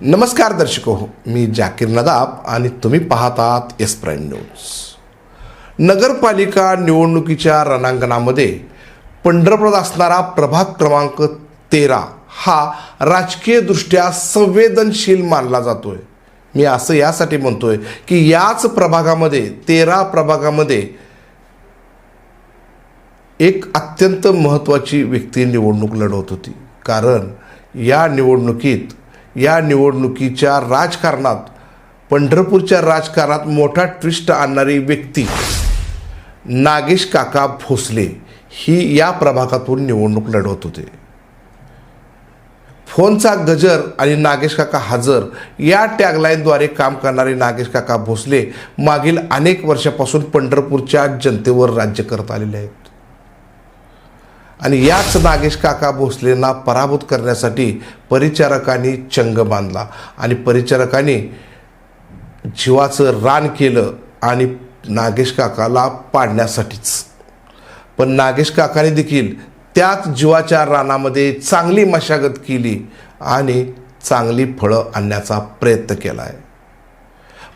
नमस्कार दर्शको मी जाकीर नदाब आणि तुम्ही पाहतात एस प्राईम न्यूज नगरपालिका निवडणुकीच्या रणांगणामध्ये पंढरपुरात असणारा प्रभाग क्रमांक तेरा हा राजकीयदृष्ट्या संवेदनशील मानला जातोय. मी असं यासाठी म्हणतोय की याच प्रभागामध्ये तेरा प्रभागामध्ये एक अत्यंत महत्त्वाची व्यक्ती निवडणूक लढवत होती. कारण या निवडणुकीत या निवडणुकीच्या राजकारणात पंढरपूरच्या राजकारणात मोठा ट्विस्ट आणणारी व्यक्ती नागेश काका भोसले ही या प्रभागातून निवडणूक लढवत होते. फोनचा गजर आणि नागेश काका हजर या टॅगलाईनद्वारे काम करणारे नागेश काका भोसले मागील अनेक वर्षापासून पंढरपूरच्या जनतेवर राज्य करत आलेले आहेत. आणि याच नागेश काका भोसलेंना पराभूत करण्यासाठी परिचारकांनी चंग बांधला. आणि परिचारकांनी जीवाचं रान केलं आणि नागेश काकाला पाडण्यासाठीच. पण नागेश काकाने देखील त्याच जीवाच्या रानामध्ये चांगली मशागत केली आणि चांगली फळं आणण्याचा प्रयत्न केला आहे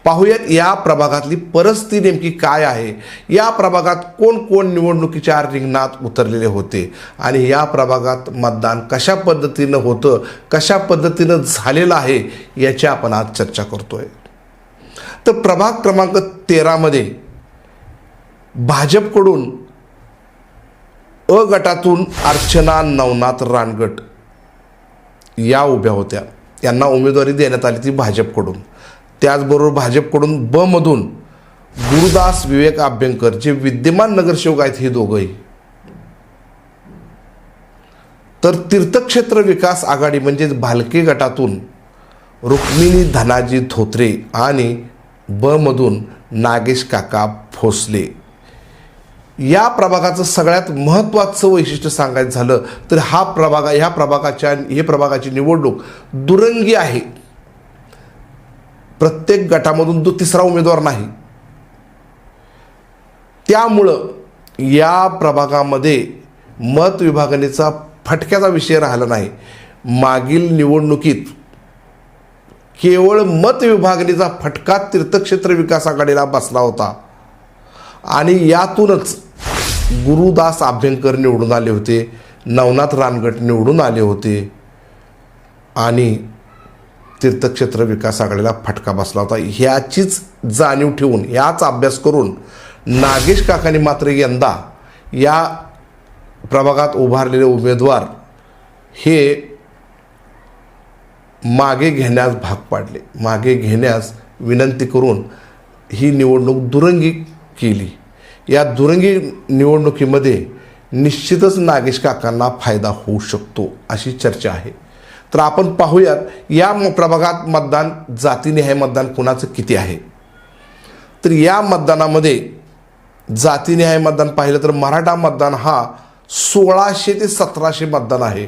पाहूयात या प्रभागातली परिस्थिती नेमकी काय आहे. या प्रभागात कोण कोण निवडणुकीच्या रिंगणात उतरलेले होते आणि या प्रभागात मतदान कशा पद्धतीनं होतं कशा पद्धतीनं झालेलं आहे याची आपण आज चर्चा करतो आहे तर प्रभाग क्रमांक तेरामध्ये भाजपकडून अ गटातून अर्चना नवनाथ रानगट या उभ्या होत्या. यांना उमेदवारी देण्यात आली ती भाजपकडून. त्याचबरोबर भाजपकडून ब मधून गुरुदास विवेक आभ्यंकर जे विद्यमान नगरसेवक आहेत हे दोघंही. तर तीर्थक्षेत्र विकास आघाडी म्हणजेच भालके गटातून रुक्मिणी धनाजी धोत्रे आणि ब मधून नागेश काका भोसले. या प्रभागाचं सगळ्यात महत्त्वाचं वैशिष्ट्य सांगायचं झालं तर हा प्रभागा ह्या प्रभागाच्या हे प्रभागाची निवडणूक दुरंगी आहे. प्रत्येक गटामधून तो तिसरा उमेदवार नाही. त्यामुळं या प्रभागामध्ये मत विभागणीचा फटक्याचा विषय राहिला नाही. मागील निवडणुकीत केवळ मत विभागणीचा फटका तीर्थक्षेत्र विकास आघाडीला बसला होता. आणि यातूनच गुरुदास आभ्यंकर निवडून आले होते नवनाथ रानगट निवडून आले होते आणि तीर्थक्षेत्र विकास आघाडीला फटका बसला होता. ह्याचीच जाणीव ठेवून याच अभ्यास करून नागेश काकांनी मात्र यंदा या प्रभागात उभारलेले उमेदवार हे मागे घेण्यास भाग पाडले. मागे घेण्यास विनंती करून ही निवडणूक दुरंगी केली. या दुरंगी निवडणुकीमध्ये निश्चितच नागेश काकांना फायदा होऊ शकतो अशी चर्चा आहे. तर आपण पाहूयात या प्रभागात मतदान जातीनिहाय मतदान कुणाचं किती आहे? तर या मतदानामध्ये जातीनिहाय मतदान पाहिलं तर मराठा मतदान हा सोळाशे ते सतराशे मतदान आहे.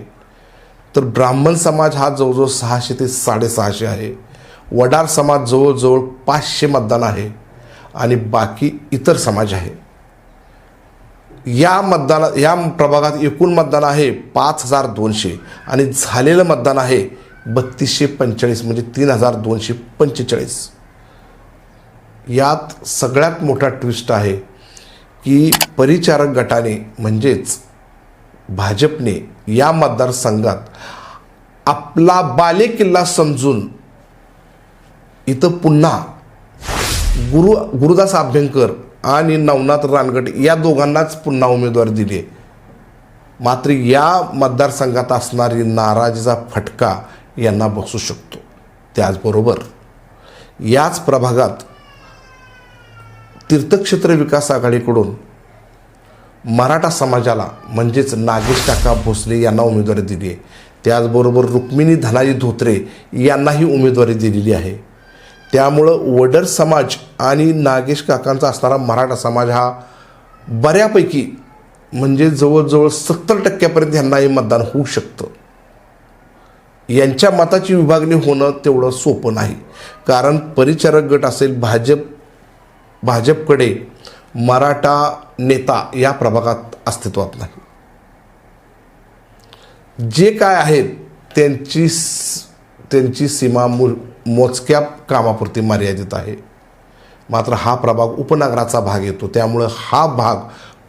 तर ब्राह्मण समाज हा जवळजवळ सहाशे ते साडेसहाशे आहे. वडार समाज जवळजवळ पाचशे मतदान आहे. आणि बाकी इतर समाज आहे. या मतदान या प्रभागात एकूण मतदान आहे पाच हजार दोनशे आणि झालेलं मतदान आहे बत्तीसशे पंचेचाळीस म्हणजे तीन हजार दोनशे पंचेचाळीस. यात सगळ्यात मोठा ट्विस्ट आहे की परिचारक गटाने म्हणजेच भाजपने या मतदारसंघात आपला बालेकिल्ला समजून इथं पुन्हा गुरु गुरुदास आभ्यंकर आणि नवनाथ रानगट या दोघांनाच पुन्हा उमेदवारी दिली. आहे मात्र या मतदारसंघात असणारी नाराजीचा फटका यांना बसू शकतो. त्याचबरोबर याच प्रभागात तीर्थक्षेत्र विकास आघाडीकडून मराठा समाजाला म्हणजेच नागेश काका भोसले यांना उमेदवारी दिली आहे. त्याचबरोबर रुक्मिणी धनाजी धोत्रे यांनाही उमेदवारी दिलेली आहे. त्यामुळं वडर समाज आणि नागेश काकांचा असणारा मराठा समाज हा बऱ्यापैकी म्हणजे जवळजवळ सत्तर टक्क्यापर्यंत यांना हे मतदान होऊ शकतं. यांच्या मताची विभागणी होणं तेवढं सोपं नाही. कारण परिचारक गट असेल भाजप भाजपकडे मराठा नेता या प्रभागात अस्तित्वात नाही. जे काय आहेत त्यांची त्यांची सीमा मूळ मोजक्या कामापुरती मर्यादित आहे. मात्र हा प्रभाग उपनगराचा भाग येतो. त्यामुळं हा भाग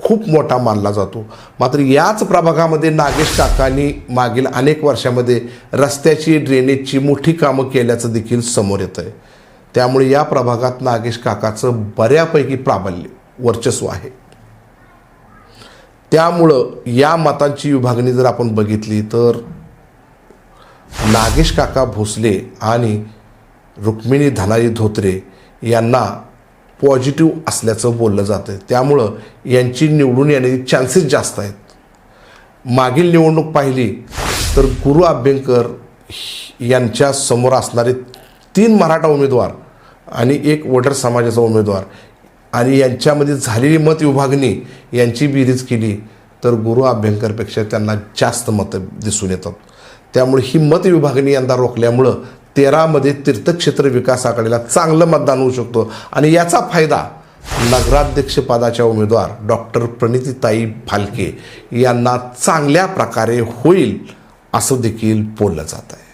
खूप मोठा मानला जातो. मात्र याच प्रभागामध्ये नागेश काकांनी मागील अनेक वर्षामध्ये रस्त्याची ड्रेनेजची मोठी कामं केल्याचं देखील समोर येतं आहे त्यामुळे या प्रभागात नागेश काकाचं बऱ्यापैकी प्राबल्य वर्चस्व आहे. त्यामुळं या मतांची विभागणी जर आपण बघितली तर नागेश काका भोसले आणि रुक्मिणी धनाई धोत्रे यांना पॉझिटिव्ह असल्याचं बोललं जातं त्यामुळं यांची निवडून येण्याचे चान्सेस जास्त आहेत. मागील निवडणूक पाहिली तर गुरु अभ्यंकर यांच्या समोर असणारे तीन मराठा उमेदवार आणि एक वडर समाजाचा उमेदवार आणि यांच्यामध्ये झालेली मत विभागणी यांची बेरीज केली तर गुरु अभ्यंकरपेक्षा त्यांना जास्त मतं दिसून येतात. त्यामुळे ही मत विभागणी यंदा रोखल्यामुळं तेरामध्ये तीर्थक्षेत्र विकास आघाडीला चांगलं मतदान होऊ शकतो. आणि याचा फायदा नगराध्यक्षपदाच्या उमेदवार डॉक्टर प्रणितीताई फालके यांना चांगल्या प्रकारे होईल असं देखील बोललं जात आहे.